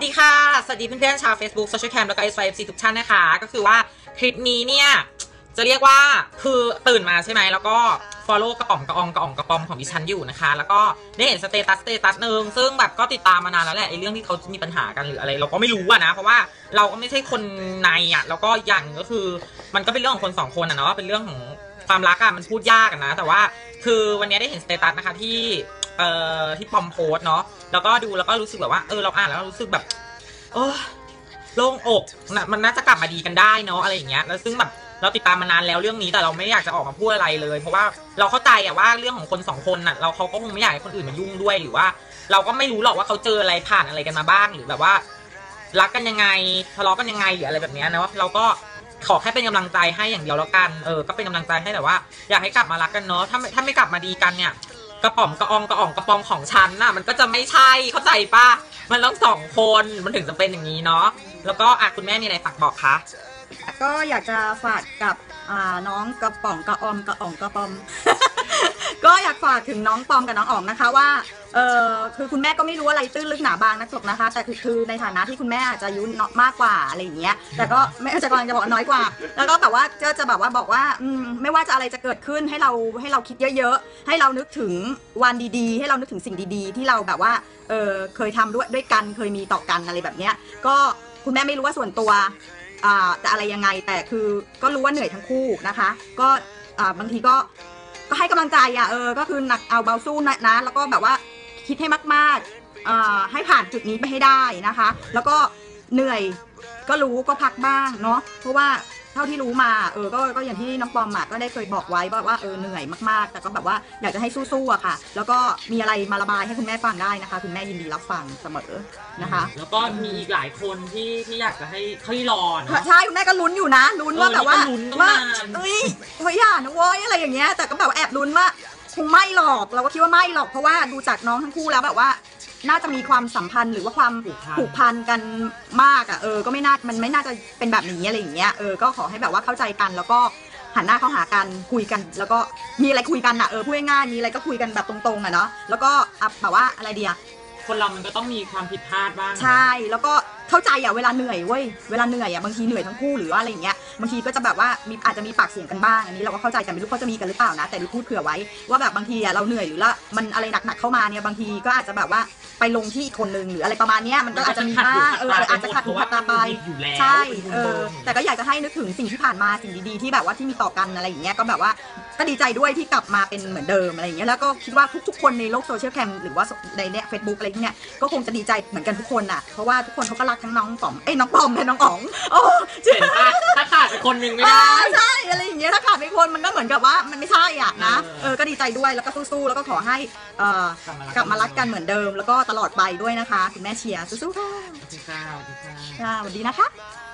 สวัสดีค่ะ สวัสดีเพื่อนๆชาว Facebook Social Cam แล้วก็ s อ f c ทุกท่านนะคะ ก็คือว่าคลิปนี้เนี่ย จะเรียกว่าคือตื่นมาใช่ไหม แล้วก็ follow กระป๋องกระอองกระอองกระปอมของดิฉันอยู่นะคะ แล้วก็ได้เห็นสเตตัสสเตตัสหนึ่งซึ่งแบบก็ติดตามมานานแล้วแหละไอ้เรื่องที่เขามีปัญหากันหรืออะไร เราก็ไม่รู้อะนะ เพราะว่าเราก็ไม่ใช่คนในอะแล้วก็อย่างหนึ่งก็คือ มันก็เป็นเรื่องของคนสองคนอะเนาะเป็นเรื่องของความรักอะมันพูดยากอะนะ แต่ว่าคือวันนี้ได้เห็นสเตตัสนะคะที่ เอ่อที่ปอมโพสเนาะแล้วก็ดูแล้วก็รู้สึกแบบว่าเออเราอ่านแล้วรู้สึกแบบโอ้โล่งอกนะมันน่าจะกลับมาดีกันได้เนาะอะไรอย่างเงี้ยแล้วซึ่งแบบเราติดตามมานานแล้วเรื่องนี้แต่เราไม่อยากจะออกมาพูดอะไรเลย เพราะว่าเราเข้าใจอะว่าเรื่องของคนสองคนน่ะเราเขาก็คงไม่อยากให้คนอื่นมายุ่งด้วยหรือว่า เราก็ไม่รู้หรอกว่าเขาเจออะไรผ่านอะไรกันมาบ้างหรือแบบว่า รักกันยังไงทะเลาะกันยังไงหรืออะไรแบบเนี้ยนะว่าเราก็ขอแค่เป็นกำลังใจให้อย่างเดียวแล้วกัน เออ ก็เป็นกำลังใจให้แต่ว่า อยากให้กลับมารักกันเนาะ ถ้าไม่ถ้าไม่กลับมาดีกันเนี่ย กระป๋อมกระอองกระอ่องกระปองของฉันน่ะ มันก็จะไม่ใช่เข้าใจปะมันต้องสองคนมันถึงจะเป็นอย่างนี้เนาะแล้วก็อะคุณแม่มีอะไรฝากบอกคะก็อยากจะฝากกับน้องกระป๋องกระออมกระอ่องกระปอม ก็อยากฝากถึงน้องปอมกับน้องอ๋องนะคะว่า เออคือคุณแม่ก็ไม่รู้อะไรตื้นลึกหนาบางนักหรอกนะคะ แต่คือคือในฐานะที่คุณแม่อาจจะอายุนมากกว่าอะไรอย่างเงี้ย แต่ก็ไม่จะกำลังจะบอกน้อยกว่า แล้วก็แบบว่าจะจะแบบว่าบอกว่าอืมไม่ว่าจะอะไรจะเกิดขึ้นให้เราให้เราคิดเยอะ ๆ ให้เรานึกถึงวันดีๆ ให้เรานึกถึงสิ่งดีๆ ที่เราแบบว่าเออเคยทำด้วยด้วยกันเคยมีต่อกันอะไรแบบเนี้ย ก็คุณแม่ไม่รู้ว่าส่วนตัวอ่าจะอะไรยังไงแต่คือก็รู้ว่าเหนื่อยทั้งคู่นะคะ ก็อ่าบางทีก็ก็ให้กำลังใจอะเออก็คือหนักเอาเบาสู้นะนะแล้วก็แบบว่า คิดให้มากๆอ่าให้ผ่านจุดนี้ไปให้ได้นะคะ แล้วก็เหนื่อยก็รู้ก็พักบ้างเนาะเพราะว่าเท่าที่รู้มาเออก็ก็อย่างที่น้องปอมอะก็ได้เคยบอกไว้ว่าว่าเออเหนื่อยมากๆ แต่ก็แบบว่าอยากจะให้สู้ๆอะค่ะ แล้วก็มีอะไรมาระบายให้คุณแม่ฟังได้นะคะ คุณแม่ยินดีรับฟังเสมอนะคะ แล้วก็มีอีกหลายคนที่ที่อยากจะให้เขารอเนาะใช่คุณแม่ก็ลุ้นอยู่นะลุ้นว่าเออแบบว่านี่ก็ลุ้นตั้งว่านานเอ้ยเฮ้ยอย่านะเว้ยอะไรอย่างเงี้ยแต่ก็แบบว่าแอบลุ้นว่า คงไม่หรอกเราก็คิดว่าไม่หรอกเพราะว่าดูจากน้องทั้งคู่แล้วแบบว่า น่าจะมีความสัมพันธ์หรือว่าความผูกพัน ผูกพันกันมากอะเออก็ไม่น่ามันไม่น่าจะเป็นแบบนี้อะไรอย่างเงี้ยเออก็ขอให้แบบว่าเข้าใจกันแล้วก็หันหน้าเข้าหากันคุยกัน แล้วก็มีอะไรคุยกันอะเออพูดง่ายๆมีอะไรก็คุยกันแบบตรงๆอะเนาะแล้วก็อะแบบว่าอะไรดีอะคนเรามันก็ต้องมีความผิดพลาดบ้างใช่แล้วก็เข้าใจอะเวลาเหนื่อยเว้ยเวลาเหนื่อยอะบางทีเหนื่อยทั้งคู่หรือว่าอะไรอย่างเงี้ย บางทีก็จะแบบว่ามีอาจจะมีปากเสียงกันบ้างอันนี้เราก็เข้าใจกันไม่รู้เขาจะมีกันหรือเปล่านะแต่ดูพูดเผื่อไว้ว่าแบบบางทีอะเราเหนื่อยหรือละมันอะไรหนักๆเข้ามาเนี่ยบางทีก็อาจจะแบบว่าไปลงที่อีกคนนึงหรืออะไรประมาณเนี้ยมันก็อาจจะมีบ้างเอออาจจะขัดหูขัดตาไปอยู่แล้วใช่เออแต่ก็อยากจะให้นึกถึงสิ่งที่ผ่านมาสิ่งดีๆที่แบบว่าที่มีต่อกันอะไรอย่างเงี้ยก็แบบว่าก็ดีใจด้วยที่กลับมาเป็นเหมือนเดิมอะไรอย่างเงี้ยแล้วก็คิดว่าทุกๆคนในโลกโซเชียลแคมหรือว่าในเนี่ยเฟซบุ๊กอะไรเงี้ยก็คงจะดีใจเหมือนกันทุกคนน่ะเพราะว่าทุกคนเขาก็รักทั้งน้องป๋อมเอ้ยน้องปอมและน้องอ๋องโอ้เห็นปะถ้า ขาดไปคนหนึ่งไม่ได้ อ่าใช่อะไรอย่างเงี้ยถ้าขาดไปคนมันก็เหมือนกับว่ามันไม่ใช่อะนะเออเออก็ดีใจด้วยแล้วก็สู้ๆแล้วก็ขอให้เอ่อกลับมารักกันกลับมารักกันเหมือนเดิม แล้วก็ตลอดไปด้วยนะคะคุณแม่เชียร์สู้ๆค่ะสวัสดีค่ะสวัสดีค่ะ ค่ะสวัสดีนะคะ